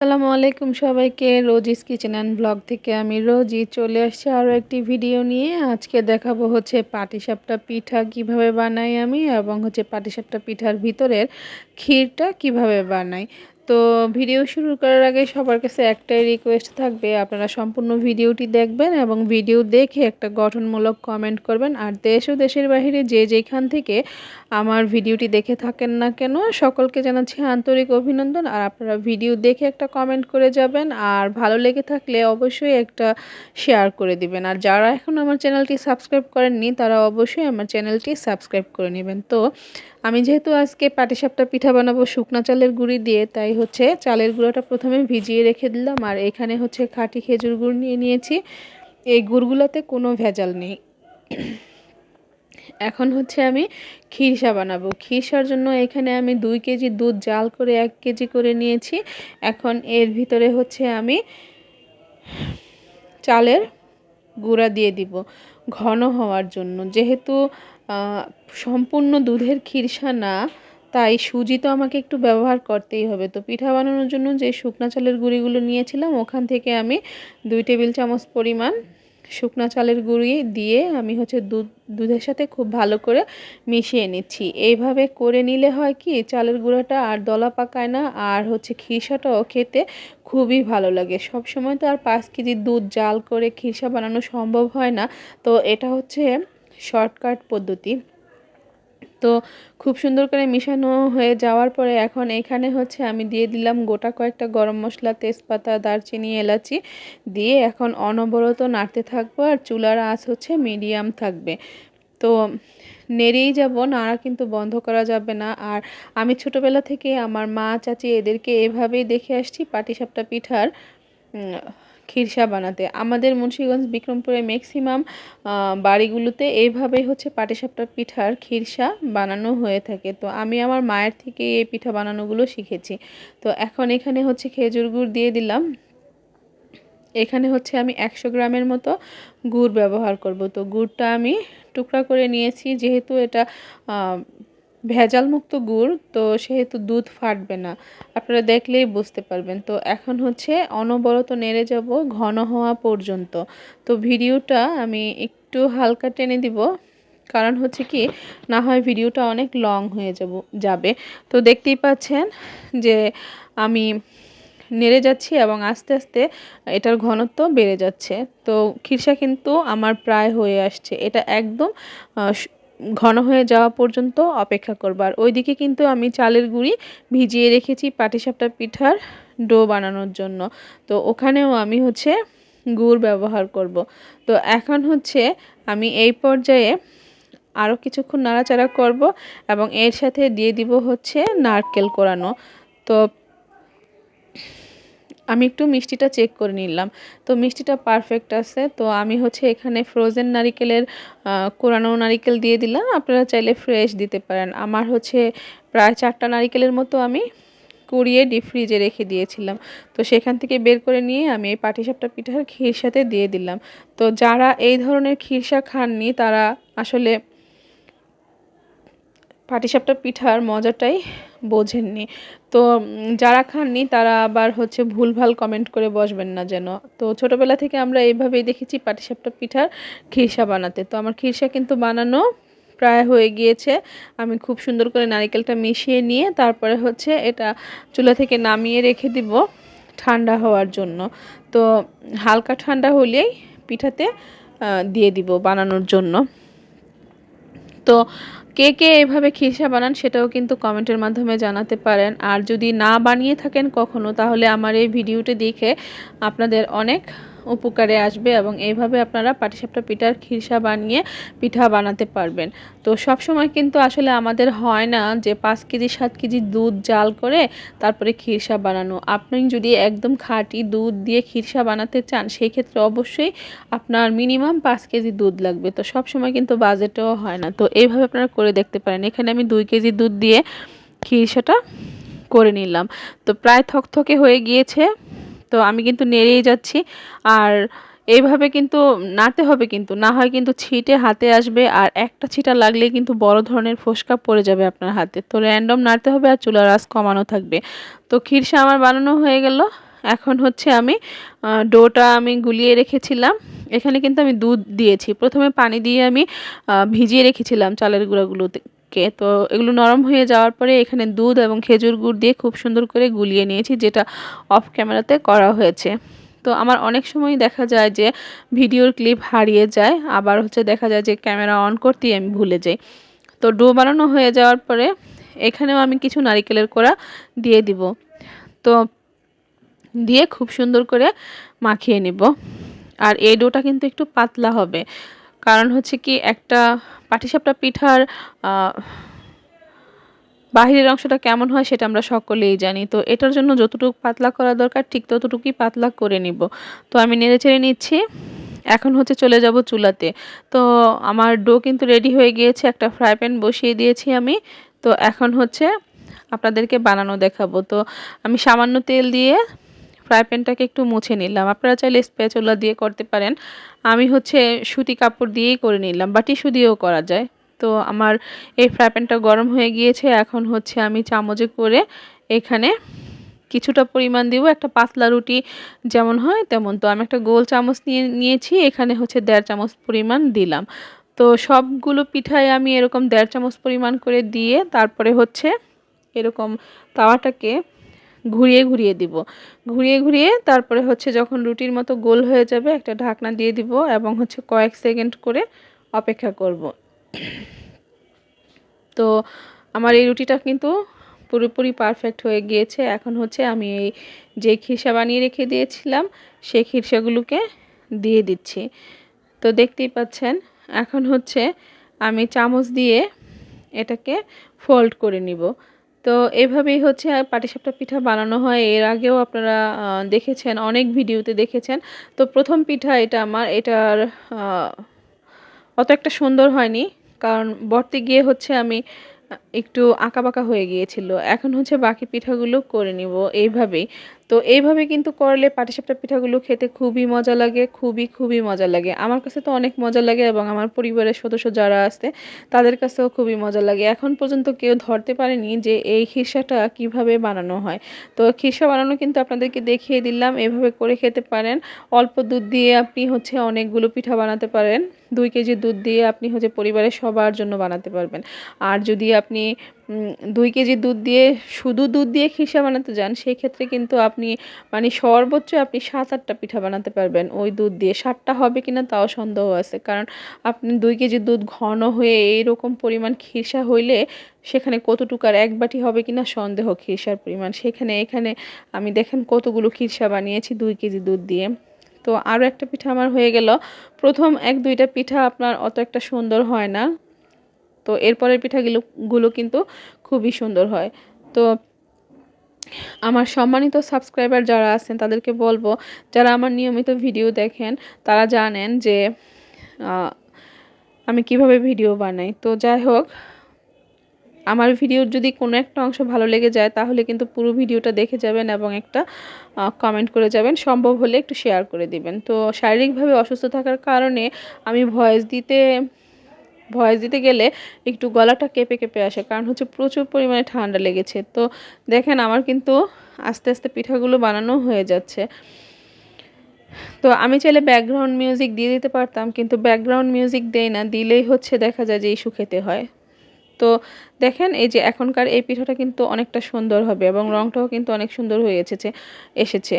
আসসালামু আলাইকুম সবাইকে, রোজিস কিচেন অ্যান্ড ব্লগ থেকে আমি রোজি চলে আসছি আরও একটি ভিডিও নিয়ে। আজকে দেখাবো হচ্ছে পাটিসাপটা পিঠা কীভাবে বানাই আমি এবং হচ্ছে পাটিসাপটা পিঠার ভিতরের ক্ষীরটা কীভাবে বানাই। তো ভিডিও শুরু করার আগে সবার কাছে একটাই রিকোয়েস্ট থাকবে, আপনারা সম্পূর্ণ ভিডিওটি দেখবেন এবং ভিডিও দেখে একটা গঠনমূলক কমেন্ট করবেন। আর দেশ ও দেশের বাহিরে যে যেখান থেকে আমার ভিডিওটি দেখে থাকেন না কেন, সকলকে জানাচ্ছি আন্তরিক অভিনন্দন। আর আপনারা ভিডিও দেখে একটা কমেন্ট করে যাবেন, আর ভালো লেগে থাকলে অবশ্যই একটা শেয়ার করে দিবেন। আর যারা এখন আমার চ্যানেলটি সাবস্ক্রাইব করেননি, তারা অবশ্যই আমার চ্যানেলটি সাবস্ক্রাইব করে নেবেন। তো আমি যেহেতু আজকে পাটিসাপটা পিঠা বানাবো শুকনা চালের গুঁড়ি দিয়ে, তাই হচ্ছে চালের গুঁড়োটা প্রথমে ভিজিয়ে রেখে দিলাম। আর এখানে হচ্ছে খাঁটি খেজুর গুড় নিয়ে নিয়েছি। এই গুড়গুলোতে কোনো ভেজাল নেই। এখন হচ্ছে আমি খিরসা বানাবো। খিরসার জন্য এখানে আমি দুই কেজি দুধ জাল করে এক কেজি করে নিয়েছি। এখন এর ভিতরে হচ্ছে আমি চালের গুঁড়া দিয়ে দিব ঘন হওয়ার জন্য। যেহেতু সম্পূর্ণ দুধের খিরসা না তাই সুজি তো আমাকে একটু ব্যবহার করতেই হবে। তো পিঠা বানানোর জন্য যে শুকনা চালের গুঁড়িগুলো নিয়েছিলাম, ওখান থেকে আমি দুই টেবিল চামচ পরিমাণ শুকনা চালের গুঁড়ি দিয়ে আমি হচ্ছে দুধ, দুধের সাথে খুব ভালো করে মিশিয়ে নিচ্ছি। এইভাবে করে নিলে হয় কি, চালের গুঁড়াটা আর দলা পাকায় না, আর হচ্ছে খিরসাটাও খেতে খুবই ভালো লাগে। সব সময় তো আর পাঁচ কেজি দুধ জাল করে খিরসা বানানো সম্ভব হয় না। তো এটা হচ্ছে শর্টকাট পদ্ধতি। তো খুব সুন্দর করে মিশানো হয়ে যাওয়ার পরে এখন এখানে হচ্ছে আমি দিয়ে দিলাম গোটা কয়েকটা গরম মশলা, তেজপাতা, দারচিনি, এলাচি দিয়ে এখন অনবরত নাড়তে থাকব আর চুলার আঁচ হচ্ছে মিডিয়াম থাকবে। তো নেড়েই যাব, নাড়া কিন্তু বন্ধ করা যাবে না। আর আমি ছোটোবেলা থেকে আমার মা, চাচি এদেরকে এভাবেই দেখে আসছি, পাটিসাপটা পিঠার খিরসা বানাতে। আমাদের মুন্সীগঞ্জ বিক্রমপুরে ম্যাক্সিমাম বাড়িগুলোতে এইভাবেই হচ্ছে পাটিসাপটা পিঠার খিরসা বানানো হয়ে থাকে। তো আমি আমার মায়ের থেকে এই পিঠা বানানোগুলো শিখেছি। তো এখন এখানে হচ্ছে খেজুর গুড় দিয়ে দিলাম। এখানে হচ্ছে আমি একশো গ্রামের মতো গুড় ব্যবহার করব। তো গুড়টা আমি টুকরা করে নিয়েছি, যেহেতু এটা ভেজালমুক্ত গুড়, তো সেহেতু দুধ ফাটবে না। আপনারা দেখলেই বুঝতে পারবেন। তো এখন হচ্ছে অনবরত নেড়ে যাব ঘন হওয়া পর্যন্ত। তো ভিডিওটা আমি একটু হালকা টেনে দিব, কারণ হচ্ছে কি, না হয় ভিডিওটা অনেক লং হয়ে যাব, যাবে। তো দেখতেই পাচ্ছেন যে আমি নেড়ে যাচ্ছি এবং আস্তে আস্তে এটার ঘনত্ব বেড়ে যাচ্ছে। তো খিরসা কিন্তু আমার প্রায় হয়ে আসছে। এটা একদম ঘন হয়ে যাওয়া পর্যন্ত অপেক্ষা করবার ওইদিকে কিন্তু আমি চালের গুঁড়ি ভিজিয়ে রেখেছি পাটিসাপটা পিঠার ডো বানানোর জন্য। তো ওখানেও আমি হচ্ছে গুড় ব্যবহার করব। তো এখন হচ্ছে আমি এই পর্যায়ে আরও কিছুক্ষণ নাড়াচাড়া করব এবং এর সাথে দিয়ে দিব হচ্ছে নারকেল কোরানো। তো আমি একটু মিষ্টিটা চেক করে নিলাম। তো মিষ্টিটা পারফেক্ট আছে। তো আমি হচ্ছে এখানে ফ্রোজেন নারিকেলের কোরানো নারিকেল দিয়ে দিলাম। আপনারা চাইলে ফ্রেশ দিতে পারেন। আমার হচ্ছে প্রায় চারটা নারিকেলের মতো আমি কুড়িয়ে ডিপ ফ্রিজে রেখে দিয়েছিলাম। তো সেখান থেকে বের করে নিয়ে আমি এই পাটিসাপটা পিঠার ক্ষীর সাথে দিয়ে দিলাম। তো যারা এই ধরনের ক্ষীরসা খাননি, তারা আসলে পাটিসাপটা পিঠার মজাটাই বোঝেননি। তো যারা খাননি তারা আবার হচ্ছে ভুলভাল কমেন্ট করে বসবেন না যেন। তো, ছোটোবেলা থেকে আমরা এইভাবেই দেখেছি পাটিসাপটা পিঠার খিরসা বানাতে। তো, আমার খিরসা কিন্তু বানানো প্রায় হয়ে গিয়েছে। আমি খুব সুন্দর করে নারিকেলটা মিশিয়ে নিয়ে তারপরে হচ্ছে এটা চুলা থেকে নামিয়ে রেখে দিব ঠান্ডা হওয়ার জন্য। তো, হালকা ঠান্ডা হলেই পিঠাতে দিয়ে দিব বানানোর জন্য। তো কে কে এভাবে খিসা বানান সেটাও কিন্তু কমেন্টের মাধ্যমে জানাতে পারেন। আর যদি না বানিয়ে থাকেন কখনো, তাহলে আমার এই ভিডিওটি দেখে আপনাদের অনেক উপকারে আসবে এবং এইভাবে আপনারা পাটিসাপটা পিঠার খিরসা বানিয়ে পিঠা বানাতে পারবেন। তো সব সময় কিন্তু আসলে আমাদের হয় না যে পাঁচ কেজি, সাত কেজি দুধ জাল করে তারপরে খিরসা বানানো। আপনি যদি একদম খাঁটি দুধ দিয়ে খিরসা বানাতে চান সেই ক্ষেত্রে অবশ্যই আপনার মিনিমাম পাঁচ কেজি দুধ লাগবে। তো সব সময় কিন্তু বাজেটও হয় না। তো এইভাবে আপনারা করে দেখতে পারেন। এখানে আমি দুই কেজি দুধ দিয়ে খিরসাটা করে নিলাম। তো প্রায় থকথকে হয়ে গিয়েছে। তো আমি কিন্তু নেড়েই যাচ্ছি। আর এইভাবে কিন্তু নাড়তে হবে কিন্তু, না হয় কিন্তু ছিটে হাতে আসবে আর একটা ছিটা লাগলে কিন্তু বড় ধরনের ফোসকা পড়ে যাবে আপনার হাতে। তো র্যান্ডম নাড়তে হবে আর চুলার আঁচ কমানো থাকবে। তো ক্ষীরসা আমার বানানো হয়ে গেল। এখন হচ্ছে আমি ডোটা আমি গুলিয়ে রেখেছিলাম। এখানে কিন্তু আমি দুধ দিয়েছি। প্রথমে পানি দিয়ে আমি ভিজিয়ে রেখেছিলাম চালের গুঁড়াগুলোতে। কে? তো এগুলো নরম হয়ে যাওয়ার পরে এখানে দুধ এবং খেজুর গুড় দিয়ে খুব সুন্দর করে গুলিয়ে নিয়েছি, যেটা অফ ক্যামেরাতে করা হয়েছে। তো আমার অনেক সময় দেখা যায় যে ভিডিওর ক্লিপ হারিয়ে যায়, আবার হচ্ছে দেখা যায় যে ক্যামেরা অন করতেই আমি ভুলে যাই। তো ডো বানানো হয়ে যাওয়ার পরে এখানেও আমি কিছু নারিকেলের কোড়া দিয়ে দিব। তো দিয়ে খুব সুন্দর করে মাখিয়ে নিব। আর এই ডোটা কিন্তু একটু পাতলা হবে। কারণ হচ্ছে কি একটা পাটিসাপটা পিঠার বাহিরের অংশটা কেমন হয় সেটা আমরা সকলেই জানি। তো এটার জন্য যতটুকু পাতলা করা দরকার, ঠিক ততটুকুই পাতলা করে নিব। তো আমি নেড়ে চেড়ে নিচ্ছি। এখন হচ্ছে চলে যাব চুলাতে। তো আমার ডো কিন্তু রেডি হয়ে গিয়েছে, একটা ফ্রাই প্যান বসিয়ে দিয়েছি আমি। তো এখন হচ্ছে আপনাদেরকে বানানো দেখাবো। তো আমি সামান্য তেল দিয়ে ফ্রাই প্যানটাকে একটু মুছে নিলাম। আপনারা চাইলে স্প্যাচুলা দিয়ে করতে পারেন। আমি হচ্ছে সুতি কাপড় দিয়েই করে নিলাম বা টিস্যু দিয়েও করা যায়। তো আমার এই ফ্রাই প্যানটা গরম হয়ে গিয়েছে। এখন হচ্ছে আমি চামচে করে এখানে কিছুটা পরিমাণ দিব। একটা পাতলা রুটি যেমন হয় তেমন। তো আমি একটা গোল চামচ নিয়ে নিয়েছি। এখানে হচ্ছে দেড় চামচ পরিমাণ দিলাম। তো সবগুলো পিঠায় আমি এরকম দেড় চামচ পরিমাণ করে দিয়ে তারপরে হচ্ছে এরকম তাওয়াটাকে ঘুরিয়ে ঘুরিয়ে দিব। ঘুরিয়ে ঘুরিয়ে তারপরে হচ্ছে যখন রুটির মতো গোল হয়ে যাবে একটা ঢাকনা দিয়ে দিব এবং হচ্ছে কয়েক সেকেন্ড করে অপেক্ষা করব। তো আমার এই রুটিটা কিন্তু পুরোপুরি পারফেক্ট হয়ে গিয়েছে। এখন হচ্ছে আমি এই যে খিরসা বানিয়ে রেখে দিয়েছিলাম, সেই খিরসাগুলোকে দিয়ে দিচ্ছি। তো দেখতেই পাচ্ছেন, এখন হচ্ছে আমি চামচ দিয়ে এটাকে ফোল্ড করে নিব। তো এভাবেই হচ্ছে পাটিসাপটা পিঠা বানানো হয়। এর আগেও আপনারা দেখেছেন, অনেক ভিডিওতে দেখেছেন। তো প্রথম পিঠা এটা আমার, এটার অত একটা সুন্দর হয়নি। কারণ বর্তে গিয়ে হচ্ছে আমি একটু আঁকাবাঁকা হয়ে গিয়েছিল। এখন হচ্ছে বাকি পিঠাগুলো করে নিব। এইভাবেই। তো এইভাবে কিন্তু করলে পাটিসাপটা পিঠাগুলো খেতে খুবই মজা লাগে, খুবই খুবই মজা লাগে। আমার কাছে তো অনেক মজা লাগে এবং আমার পরিবারের সদস্য যারা আছে, তাদের কাছেও খুবই মজা লাগে। এখন পর্যন্ত কেউ ধরতে পারেনি যে এই খিরসাটা কীভাবে বানানো হয়। তো খিরসা বানানো কিন্তু আপনাদেরকে দেখিয়ে দিলাম, এভাবে করে খেতে পারেন। অল্প দুধ দিয়ে আপনি হচ্ছে অনেকগুলো পিঠা বানাতে পারেন। দুই কেজি দুধ দিয়ে আপনি হচ্ছে পরিবারের সবার জন্য বানাতে পারবেন। আর যদি আপনি দুই কেজি দুধ দিয়ে শুধু দুধ দিয়ে খিরসা বানাতে যান সেই ক্ষেত্রে কিন্তু আপনি মানে সর্বোচ্চ আপনি সাত আটটা পিঠা বানাতে পারবেন ওই দুধ দিয়ে। সাতটা হবে কিনা তাও সন্দেহ আছে, কারণ আপনি দুই কেজি দুধ ঘন হয়ে এইরকম পরিমাণ খিরসা হইলে সেখানে কতটুকু আর এক বাটি হবে কিনা সন্দেহ খিরসার পরিমাণ। সেখানে, এখানে আমি দেখেন কতগুলো খিরসা বানিয়েছি দুই কেজি দুধ দিয়ে। তো আরও একটা পিঠা আমার হয়ে গেল। প্রথম এক দুইটা পিঠা আপনার অত একটা সুন্দর হয় না। তো এরপরের পিঠাগুলো, গুলো কিন্তু খুবই সুন্দর হয়। তো আমার সম্মানিত সাবস্ক্রাইবার যারা আছেন, তাদেরকে বলব, যারা আমার নিয়মিত ভিডিও দেখেন, তারা জানেন যে আমি কীভাবে ভিডিও বানাই। তো যাই হোক আমার ভিডিওর যদি কোনো একটা অংশ ভালো লেগে যায়, তাহলে কিন্তু পুরো ভিডিওটা দেখে যাবেন এবং একটা কমেন্ট করে যাবেন। সম্ভব হলে একটু শেয়ার করে দিবেন। তো শারীরিকভাবে অসুস্থ থাকার কারণে আমি ভয়েস দিতে ভয়েস দিতে গেলে একটু গলাটা কেঁপে কেঁপে আসে, কারণ হচ্ছে প্রচুর পরিমাণে ঠান্ডা লেগেছে। তো দেখেন আমার কিন্তু আস্তে আস্তে পিঠাগুলো বানানো হয়ে যাচ্ছে। তো আমি চাইলে ব্যাকগ্রাউন্ড মিউজিক দিয়ে দিতে পারতাম, কিন্তু ব্যাকগ্রাউন্ড মিউজিক দেই না, দিলেই হচ্ছে দেখা যায় যে ইস্যু খেতে হয়। তো দেখেন এই যে এখনকার এই পিঠাটা কিন্তু অনেকটা সুন্দর হবে এবং রংটাও কিন্তু অনেক সুন্দর হয়ে এসেছে এসেছে।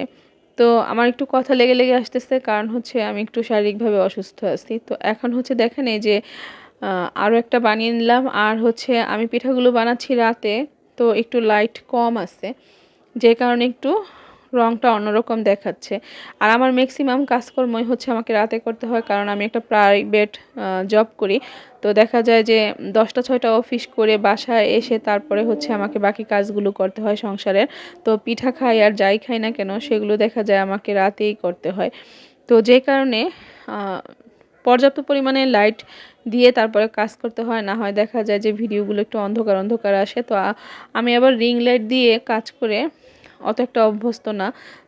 তো আমার একটু কথা লেগে লেগে আসতেছে, কারণ হচ্ছে আমি একটু শারীরিকভাবে অসুস্থ আছি। তো এখন হচ্ছে দেখেন এই যে আরও একটা বানিয়ে নিলাম। আর হচ্ছে আমি পিঠাগুলো বানাচ্ছি রাতে, তো একটু লাইট কম আছে। যে কারণে একটু রংটা অন্যরকম দেখাচ্ছে। আর আমার ম্যাক্সিমাম কাজকর্মই হচ্ছে আমাকে রাতে করতে হয়, কারণ আমি একটা প্রাইভেট জব করি। তো দেখা যায় যে দশটা, ছয়টা অফিস করে বাসায় এসে তারপরে হচ্ছে আমাকে বাকি কাজগুলো করতে হয় সংসারের। তো পিঠা খাই আর যাই খাই না কেন সেগুলো দেখা যায় আমাকে রাতেই করতে হয়। তো যে কারণে পর্যাপ্ত পরিমাণে লাইট দিয়ে তারপরে কাজ করতে হয়। না হয় দেখা যায় যে ভিডিওগুলো একটু অন্ধকার অন্ধকার আসে। তো আমি আবার রিং লাইট দিয়ে কাজ করে অত একটা অভ্যস্ত না।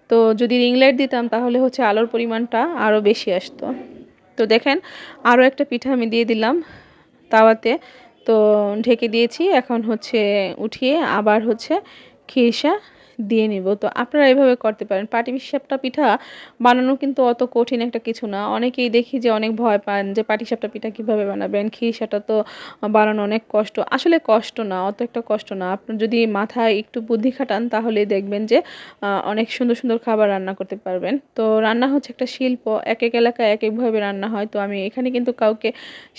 তো যদি রিং লাইট দিতাম তাহলে হচ্ছে আলোর পরিমাণটা আরও বেশি আসতো। তো দেখেন আরও একটা পিঠা আমি দিয়ে দিলাম। তাওয়াতে। তো ঢেকে দিয়েছি এখন হচ্ছে উঠিয়ে আবার হচ্ছে খিরসা দিয়ে নিব। তো আপনারা এভাবে করতে পারেন। পাটিসাপটা পিঠা বানানো কিন্তু অত কঠিন একটা কিছু না। অনেকেই দেখি যে অনেক ভয় পান যে পাটিসাপটা পিঠা কীভাবে বানাবেন? খিরসাটা তো বানানো অনেক কষ্ট। আসলে কষ্ট না, অত একটা কষ্ট না। আপনার যদি মাথায় একটু বুদ্ধি খাটান তাহলেই দেখবেন যে অনেক সুন্দর সুন্দর খাবার রান্না করতে পারবেন। তো রান্না হচ্ছে একটা শিল্প। এক এক এলাকায় এক একভাবে রান্না হয়। তো আমি এখানে কিন্তু কাউকে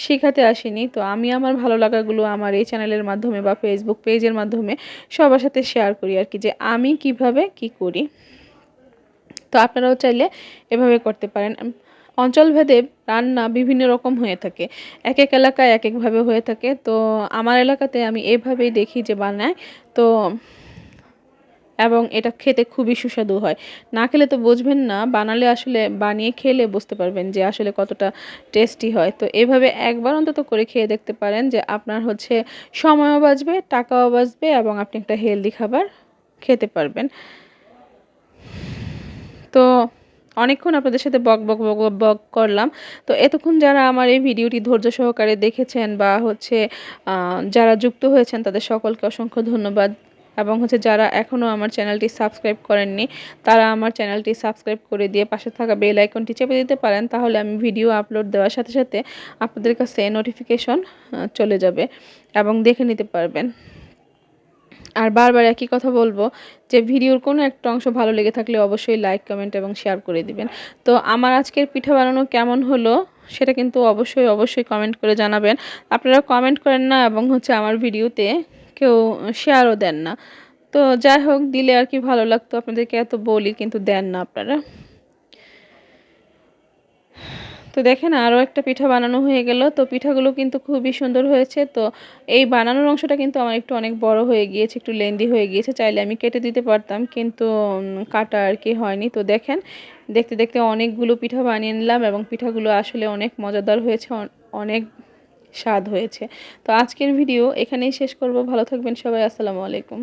শেখাতে আসিনি। তো আমি আমার ভালো লাগাগুলো আমার এই চ্যানেলের মাধ্যমে বা ফেসবুক পেজের মাধ্যমে সবার সাথে শেয়ার করি আর কি। যে আমি কীভাবে কি করি? তো আপনারাও চাইলে এভাবে করতে পারেন। অঞ্চলভেদে রান্না বিভিন্ন রকম হয়ে থাকে। এক এক এলাকায় এক একভাবে হয়ে থাকে। তো আমার এলাকাতে আমি এভাবেই দেখি যে বানায়। তো এবং এটা খেতে খুবই সুস্বাদু হয়। না খেলে তো বুঝবেন না, বানালে আসলে বানিয়ে খেলে বুঝতে পারবেন যে আসলে কতটা টেস্টি হয়। তো এভাবে একবার অন্তত করে খেয়ে দেখতে পারেন যে আপনার হচ্ছে সময়ও বাঁচবে, টাকাও বাঁচবে এবং আপনি একটা হেলদি খাবার খেতে পারবেন। তো অনেকক্ষণ আপনাদের সাথে বক বক বক বক করলাম। তো এতক্ষণ যারা আমার এই ভিডিওটি ধৈর্য সহকারে দেখেছেন বা হচ্ছে যারা যুক্ত হয়েছেন তাদের সকলকে অসংখ্য ধন্যবাদ। এবং হচ্ছে যারা এখনও আমার চ্যানেলটি সাবস্ক্রাইব করেননি, তারা আমার চ্যানেলটি সাবস্ক্রাইব করে দিয়ে পাশে থাকা বেল আইকনটি চেপে দিতে পারেন, তাহলে আমি ভিডিও আপলোড দেওয়ার সাথে সাথে আপনাদের কাছে নোটিফিকেশন চলে যাবে এবং দেখে নিতে পারবেন। আর বারবার একই কথা বলব যে ভিডিওর কোনো একটা অংশ ভালো লেগে থাকলে অবশ্যই লাইক কমেন্ট এবং শেয়ার করে দিবেন। তো আমার আজকের পিঠা বানানো কেমন হলো সেটা কিন্তু অবশ্যই অবশ্যই কমেন্ট করে জানাবেন। আপনারা কমেন্ট করেন না এবং হচ্ছে আমার ভিডিওতে কেউ শেয়ারও দেন না। তো যাই হোক, দিলে আর কি ভালো লাগতো। আপনাদেরকে এত বলি কিন্তু দেন না আপনারা। তো দেখেন আরও একটা পিঠা বানানো হয়ে গেল। তো পিঠাগুলো কিন্তু খুবই সুন্দর হয়েছে। তো এই বানানোর অংশটা কিন্তু আমার একটু অনেক বড় হয়ে গিয়েছে, একটু লেন্দি হয়ে গিয়েছে। চাইলে আমি কেটে দিতে পারতাম, কিন্তু কাটা আর কি হয়নি। তো দেখেন, দেখতে দেখতে অনেকগুলো পিঠা বানিয়ে নিলাম এবং পিঠাগুলো আসলে অনেক মজাদার হয়েছে অনেক স্বাদ হয়েছে। তো আজকের ভিডিও এখানেই শেষ করব। ভালো থাকবেন সবাই। আসসালামু আলাইকুম।